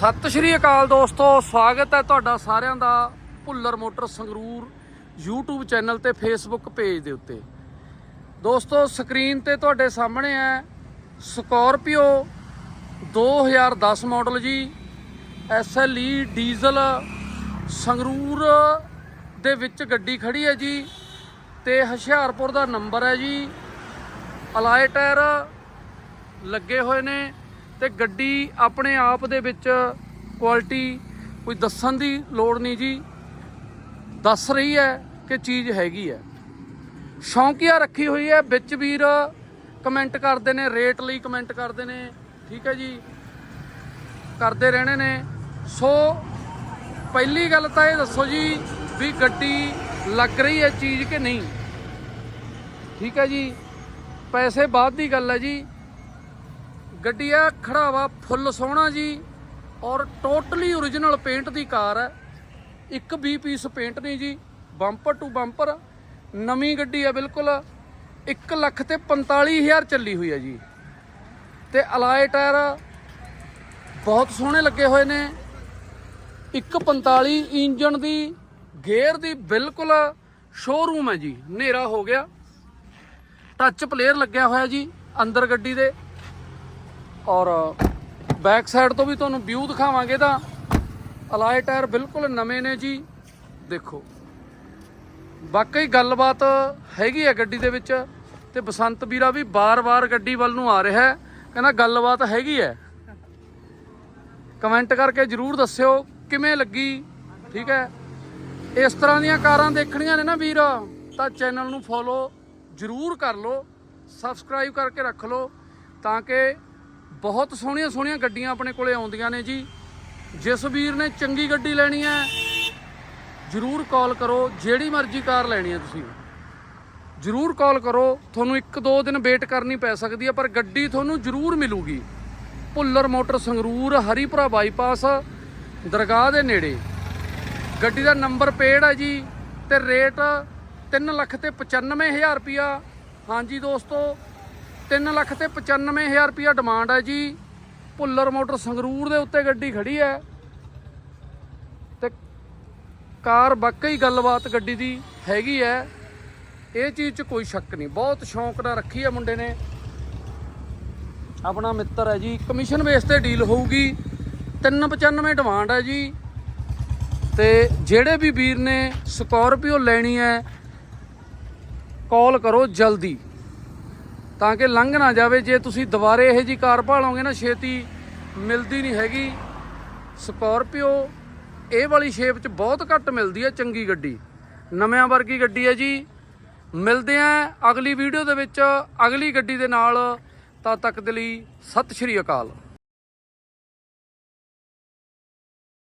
ਸਤਿ ਸ਼੍ਰੀ ਅਕਾਲ ਦੋਸਤੋ, ਸਵਾਗਤ ਹੈ ਤੁਹਾਡਾ ਸਾਰਿਆਂ ਦਾ Bhullar motor Sangrur YouTube channel ਤੇ Facebook ਪੇਜ ਦੇ ਉੱਤੇ। ਦੋਸਤੋ, ਸਕਰੀਨ ਤੇ ਤੁਹਾਡੇ ਸਾਹਮਣੇ ਹੈ ਸਕੋਰਪੀਓ 2010 ਮਾਡਲ ਜੀ SLE ਡੀਜ਼ਲ ਸੰਗਰੂਰ ਦੇ ਵਿੱਚ ਗੱਡੀ ਖੜੀ ਹੈ ਜੀ ਤੇ ਹੁਸ਼ਿਆਰਪੁਰ ਦਾ ਨੰਬਰ ਹੈ ਜੀ। ਅਲਾਈ ਟਾਇਰ ਲੱਗੇ ਹੋਏ ਨੇ। ਤੇ ਗੱਡੀ ਆਪਣੇ ਆਪ ਦੇ ਵਿੱਚ ਕੁਆਲਿਟੀ ਕੋਈ ਦੱਸਣ ਦੀ ਲੋੜ ਨਹੀਂ ਜੀ। ਦੱਸ ਰਹੀ ਹੈ ਕਿ ਚੀਜ਼ ਹੈਗੀ ਹੈ। ਸ਼ੌਂਕੀਆ ਰੱਖੀ ਹੋਈ ਹੈ। ਵਿੱਚ ਵੀਰ ਕਮੈਂਟ ਕਰਦੇ ਨੇ ਰੇਟ ਲਈ ਕਮੈਂਟ ਕਰਦੇ ਨੇ। ਠੀਕ ਹੈ ਜੀ। ਕਰਦੇ ਰਹਿਣੇ ਨੇ। ਸੋ ਪਹਿਲੀ ਗੱਲ ਤਾਂ ਇਹ ਦੱਸੋ ਜੀ ਵੀ ਗੱਡੀ ਲੱਗ ਰਹੀ ਹੈ ਚੀਜ਼ ਕਿ ਨਹੀਂ? ਠੀਕ ਹੈ ਜੀ। ਪੈਸੇ ਬਾਅਦ ਦੀ ਗੱਲ ਹੈ ਜੀ। ਗੱਡੀ ਆ ਖੜਾਵਾ ਫੁੱਲ ਸੋਹਣਾ ਜੀ ਔਰ ਟੋਟਲੀ origignal ਪੇਂਟ ਦੀ ਕਾਰ ਹੈ। ਇੱਕ ਵੀ ਪੀਸ ਪੇਂਟ ਨਹੀਂ ਜੀ ਬੰਪਰ ਟੂ ਬੰਪਰ ਨਵੀਂ ਗੱਡੀ ਹੈ ਬਿਲਕੁਲ। 1 ਲੱਖ ਤੇ 45000 ਚੱਲੀ ਹੋਈ ਹੈ ਜੀ। ਤੇ ਅਲਾਏ ਟਾਇਰ ਬਹੁਤ ਸੋਹਣੇ ਲੱਗੇ ਹੋਏ ਨੇ। 145 ਇੰਜਨ ਦੀ, ਗੇਅਰ ਦੀ ਬਿਲਕੁਲ ਸ਼ੋਰੂਮ ਹੈ ਜੀ। ਹਨੇਰਾ ਹੋ ਗਿਆ। ਟੱਚ ਪਲੇਅਰ ਲੱਗਿਆ ਹੋਇਆ ਜੀ ਅੰਦਰ ਗੱਡੀ ਦੇ। ਔਰ ਬੈਕ ਸਾਈਡ ਤੋਂ ਵੀ ਤੁਹਾਨੂੰ ਵਿਊ ਦਿਖਾਵਾਂਗੇ ਤਾਂ ਅਲਾਈ ਟਾਇਰ ਬਿਲਕੁਲ ਨਵੇਂ ਨੇ ਜੀ। ਦੇਖੋ। ਵਾਕਈ ਗੱਲਬਾਤ ਹੈਗੀ ਹੈ ਗੱਡੀ ਦੇ ਵਿੱਚ ਤੇ ਬਸੰਤ ਵੀਰਾ ਵੀ ਬਾਰ-ਬਾਰ ਗੱਡੀ ਵੱਲ ਨੂੰ ਆ ਰਿਹਾ ਹੈ। ਕਹਿੰਦਾ ਗੱਲਬਾਤ ਹੈਗੀ ਹੈ। ਕਮੈਂਟ ਕਰਕੇ ਜਰੂਰ ਦੱਸਿਓ ਕਿਵੇਂ ਲੱਗੀ, ਠੀਕ ਹੈ। ਇਸ ਤਰ੍ਹਾਂ ਦੀਆਂ ਕਾਰਾਂ ਦੇਖਣੀਆਂ ਨੇ ਨਾ ਵੀਰ, ਤਾਂ ਚੈਨਲ ਨੂੰ ਫੋਲੋ ਜਰੂਰ ਕਰ ਲਓ। ਸਬਸਕ੍ਰਾਈਬ ਕਰਕੇ ਰੱਖ ਲਓ ਤਾਂ ਕਿ ਬਹੁਤ ਸੋਹਣੀਆਂ ਸੋਹਣੀਆਂ ਗੱਡੀਆਂ ਆਪਣੇ ਕੋਲੇ ਆਉਂਦੀਆਂ ਨੇ ਜੀ। ਜਿਸ ਵੀਰ ਨੇ ਚੰਗੀ ਗੱਡੀ ਲੈਣੀ ਹੈ। ਜਰੂਰ ਕਾਲ ਕਰੋ, ਜਿਹੜੀ ਮਰਜ਼ੀ ਕਾਰ ਲੈਣੀ ਹੈ ਤੁਸੀਂ। ਜਰੂਰ ਕਾਲ ਕਰੋ, ਤੁਹਾਨੂੰ ਇੱਕ ਦੋ ਦਿਨ ਵੇਟ ਕਰਨੀ ਪੈ ਸਕਦੀ ਹੈ, ਪਰ ਗੱਡੀ ਤੁਹਾਨੂੰ ਜਰੂਰ ਮਿਲੂਗੀ। ਭੁੱਲਰ ਮੋਟਰ ਸੰਗਰੂਰ, ਹਰੀਪੁਰਾ ਬਾਈਪਾਸ, ਦਰਗਾਹ ਦੇ ਨੇੜੇ। ਗੱਡੀ ਦਾ ਨੰਬਰ ਪੇੜ ਹੈ ਜੀ, ਤੇ ਰੇਟ 3 ਲੱਖ ਤੇ 95000 ਰੁਪਿਆ ਹਾਂਜੀ ਦੋਸਤੋ 3 ਲੱਖ ਤੇ 95000 ਰੁਪਿਆ ਡਿਮਾਂਡ ਹੈ ਜੀ। ਭੁੱਲਰ ਮੋਟਰ ਸੰਗਰੂਰ ਦੇ ਉੱਤੇ ਗੱਡੀ ਖੜੀ ਹੈ। ਤੇ ਕਾਰ ਵਾਕਈ ਗੱਲਬਾਤ ਗੱਡੀ ਦੀ ਹੈਗੀ ਹੈ। ਇਹ ਚੀਜ਼ 'ਚ ਕੋਈ ਸ਼ੱਕ ਨਹੀਂ। ਬਹੁਤ ਸ਼ੌਂਕ ਨਾਲ ਰੱਖੀ ਹੈ ਮੁੰਡੇ ਨੇ। ਆਪਣਾ ਮਿੱਤਰ ਹੈ ਜੀ। ਕਮਿਸ਼ਨ ਬੇਸ ਤੇ ਡੀਲ ਹੋਊਗੀ। 395 ਡਿਮਾਂਡ ਹੈ ਜੀ। ਤੇ ਜਿਹੜੇ ਵੀ ਵੀਰ ਨੇ ਸਕਾਰਪੀਓ ਲੈਣੀ ਹੈ ਕਾਲ ਕਰੋ ਜਲਦੀ। ਤਾਂ ਕਿ ਲੰਘ ਨਾ ਜਾਵੇ। ਜੇ ਤੁਸੀਂ ਦੁਬਾਰੇ ਇਹੋ ਜੀ ਕਾਰ ਭਾਲੋਗੇ ਨਾ, ਛੇਤੀ ਮਿਲਦੀ ਨਹੀਂ ਹੈਗੀ। ਸਕਾਰਪੀਓ ਇਹ ਵਾਲੀ ਸ਼ੇਪ 'ਚ ਬਹੁਤ ਘੱਟ ਮਿਲਦੀ ਹੈ ਚੰਗੀ ਗੱਡੀ। ਨਵਿਆਂ ਵਰਗੀ ਗੱਡੀ ਹੈ ਜੀ। ਮਿਲਦੇ ਆਂ ਅਗਲੀ ਵੀਡੀਓ ਦੇ ਵਿੱਚ। ਅਗਲੀ ਗੱਡੀ ਦੇ ਨਾਲ। ਤਦ ਤੱਕ ਦੇ ਲਈ ਸਤਿ ਸ਼੍ਰੀ ਅਕਾਲ।